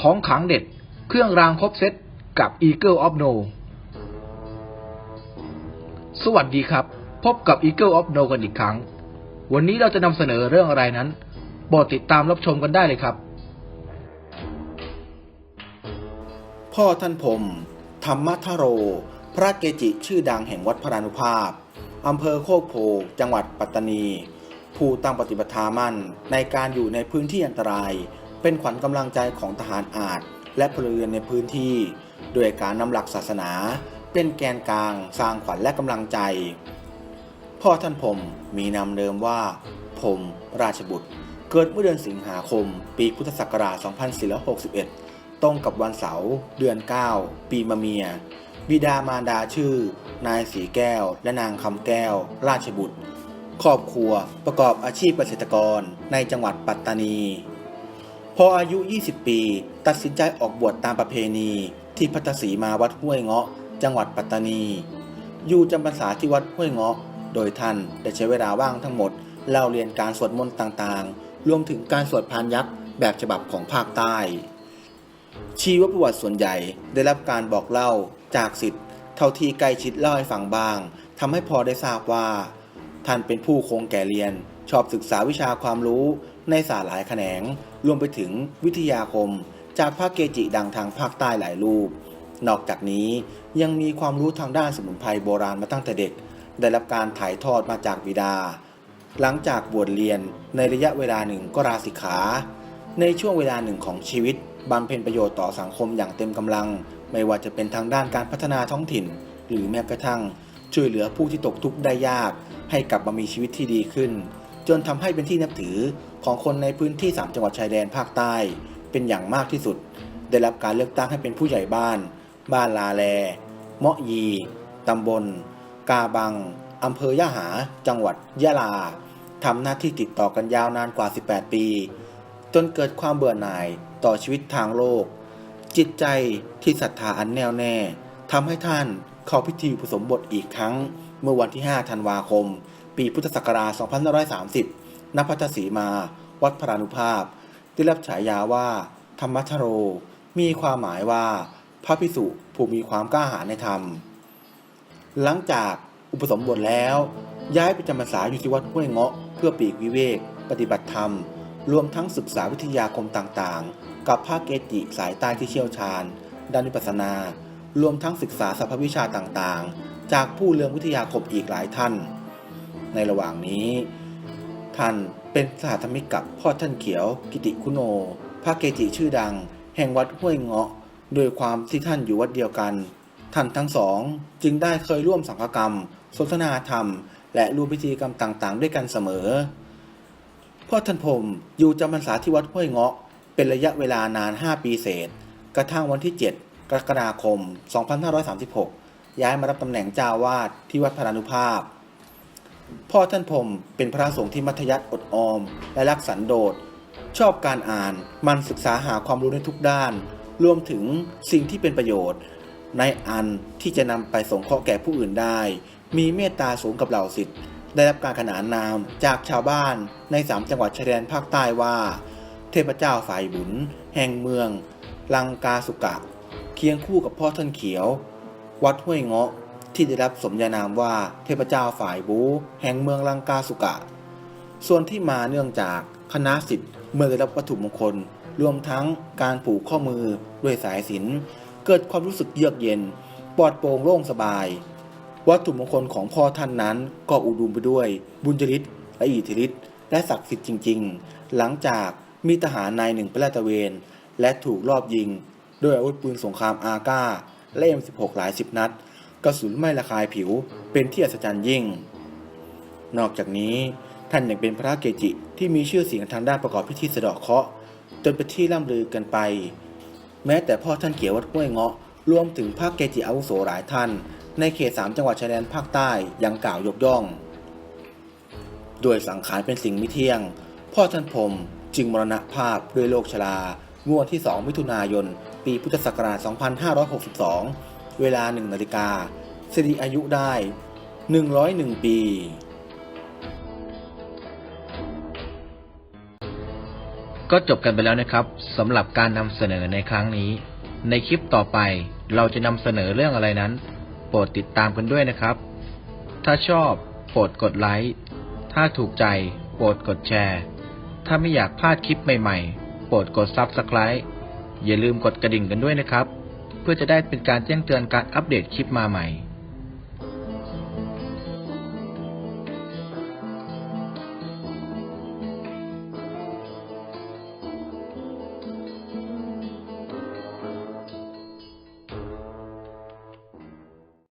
ของขังเด็ด เครื่องรางครบเซตกับ Eagle of No สวัสดีครับ พบกับ Eagle of No กันอีกครั้ง วันนี้เราจะนำเสนอเรื่องอะไรนั้นโปรดติดตามรับชมกันได้เลยครับ พ่อท่านพรมธรรมทโร พระเกจิชื่อดังแห่งวัดพรานุภาพอำเภอโคกโพจังหวัดปัตตานี ผู้ตั้งปฏิบัติธามั่นในการอยู่ในพื้นที่อันตราย เป็นขวัญกำลังใจของทหารอาจและพลเรือนในพื้นที่ด้วยการนำหลักศาสนา เป็นแกนกลางสร้างขวัญและกำลังใจ พ่อท่านพรมมีนามเดิมว่าพรมราชบุตร เกิดเมื่อเดือนสิงหาคม ปีพุทธศักราช 2461 ตรงกับวันเสาร์เดือน 9 ปีมะเมีย บิดามารดาชื่อ นายสีแก้ว และนางคำแก้ว ราชบุตร ครอบครัวประกอบอาชีพเกษตรกรในจังหวัดปัตตานี พออายุ 20 ปี ตัดสินใจออกบวชตามประเพณี ที่พัทสีมาวัดห้วยเงาะ จังหวัดปัตตานี อยู่จำพรรษาที่วัดห้วยเงาะ โดยท่านได้ใช้เวลาว่างทั้งหมดเล่าเรียนการสวดมนต์ต่างๆ รวมถึงการสวดพานยักษ์แบบฉบับของภาคใต้ ชีวประวัติส่วนใหญ่ได้รับการบอกเล่าจากสิทธิ์เท่าที่ใกล้ชิดเล่าให้ฟังบ้างทำให้พอได้ทราบว่า ท่านเป็นผู้คงแก่เรียน ชอบศึกษาวิชาความรู้ในศาสตร์หลายแขนง รวมไปถึงวิทยาคม จากพระเกจิดังทางภาคใต้หลายรูป นอกจากนี้ยังมีความรู้ทางด้านสมุนไพรโบราณมาตั้งแต่เด็ก ได้รับการถ่ายทอดมาจากบิดา หลังจากบวชเรียนในระยะเวลาหนึ่งก็ราสิกขา ในช่วงเวลาหนึ่งของชีวิตบำเพ็ญประโยชน์ต่อสังคมอย่างเต็มกำลัง ไม่ว่าจะเป็นทางด้านการพัฒนาท้องถิ่น หรือแม้กระทั่ง ช่วยเหลือผู้ที่ตกทุกข์ได้ยาก ให้กลับมามีชีวิตที่ดีขึ้น จนทำให้เป็นที่นับถือของคนในพื้นที่ 3 จังหวัดชายแดนภาคใต้เป็นอย่างมากที่สุด ได้รับการเลือกตั้งให้เป็นผู้ใหญ่บ้าน บ้านลาแลเมาะยีตำบล กาบังอำเภอยะหา จังหวัดยะลาทำหน้าที่ติดต่อกันยาวนานกว่า 18 ปี จนเกิดความเบื่อหน่ายต่อชีวิตทางโลก จิตใจที่ศรัทธาอันแน่วแน่ทำให้ท่าน เข้าพิธีอุปสมบทอีกครั้ง เมื่อวันที่ 5 ธันวาคม ปีพุทธศักราช 2530 ณ พัทสีมา วัดพรานุภาพ ได้รับฉายาว่า ธรรมชโร มีความหมายว่า พระพิสุผู้มีความกล้าหาญในธรรม หลังจากอุปสมบทแล้ว ย้ายไปจำพรรษาอยู่ที่วัดห้วยเงาะ เพื่อปีกวิเวก ปฏิบัติธรรม รวมทั้งศึกษาวิทยาคมต่างๆ กับภาคเกจิสายใต้ที่เชี่ยวชาญ ด้านวิปัสสนา รวมทั้งศึกษาสรรพวิชาต่างๆ จากผู้เรืองวิทยาคมอีกหลายท่าน ในระหว่างนี้ ท่านเป็นสหธรรมิกกับพ่อท่านเขียว กิติคุโนพระเกจิชื่อดัง แห่งวัดห้วยเงาะ โดยความที่ท่านอยู่วัดเดียวกัน ท่านทั้งสอง จึงได้เคยร่วมสังฆกรรม สนทนาธรรม และร่วมพิธีกรรมต่างๆ ด้วยกันเสมอ พ่อท่านพรมอยู่จำพรรษาที่วัดห้วยเงาะ เป็นระยะเวลานาน 5 ปีเศษ กระทั่งวันที่ 7 กรกฎาคม 2536 ย้ายมารับตำแหน่งเจ้าวาดที่วัดพรานุภาพ พ่อท่านพรมเป็นพระสงฆ์ที่มัธยัติอดออม และรักสันโดษ ชอบการอ่าน มันศึกษาหาความรู้ในทุกด้าน รวมถึงสิ่งที่เป็นประโยชน์ ในอันที่จะนำไปสงเคราะห์แก่ผู้อื่นได้ มีเมตตาสูงกับเหล่าสิทธิ์ได้รับการขนานนามจากชาวบ้านในสามจังหวัดชายแดนภาคใต้ว่า เทพเจ้าฝ่ายบุญ แห่งเมือง ลังกาสุกะ เคียงคู่กับพ่อท่านเขียว วัดห้วยเงาะที่ได้รับสมญานามว่าเทพเจ้าฝ่ายบูแห่งเมืองลังกาสุกะ ส่วนที่มาเนื่องจากคณะสิทธิ์เมื่อได้รับวัตถุมงคล รวมทั้งการผูกข้อมือด้วยสายสินเกิดความรู้สึกเยือกเย็น ปลอดโปร่งโล่งสบาย วัตถุมงคลของพ่อท่านนั้นก็อุดมไปด้วยบุญจริตและอิทธิฤทธิ์และศักดิ์สิทธิ์จริง ๆ หลังจากมีทหารนายหนึ่งไปลาดตระเวน และถูกลอบยิง ด้วยอาวุธปืนสงครามอาก้าและ M16 หลายสิบนัด กระสุนไม่ระคายผิวเป็นที่อัศจรรย์ยิ่ง นอกจากนี้ท่านยังเป็นพระเกจิที่มีชื่อเสียงทางด้านประกอบพิธีสะเดาะเคราะห์จนเป็นที่ล่ำลือกันไป แม้แต่พ่อท่านเขียววัดห้วยเงาะรวมถึงพระเกจิอาวุโสหลายท่าน ในเขตสามจังหวัดชายแดนภาคใต้ยังกล่าวยกย่องด้วยสังขารเป็นสิ่งไม่เที่ยง พ่อท่านพรหมจึงมรณภาพด้วยโรคชรา เมื่อวันที่ 2 มิถุนายน ปีพุทธศักราช 2562 เวลา 1 นาฬิกาสิริอายุได้ 101 ปี ก็จบกันไปแล้วนะครับสำหรับการนำเสนอในครั้งนี้ ในคลิปต่อไปเราจะนำเสนอเรื่องอะไรนั้น โปรดติดตามกันด้วยนะครับ ถ้าชอบโปรดกดไลค์ ถ้าถูกใจโปรดกดแชร์ ถ้าไม่อยากพลาดคลิปใหม่ ๆ รดกด Subscribe อย่าลืมกดกระดิ่งกันด้วยนะครับ เพื่อจะได้เป็นการแจ้งเตือนการอัปเดตคลิปมาใหม่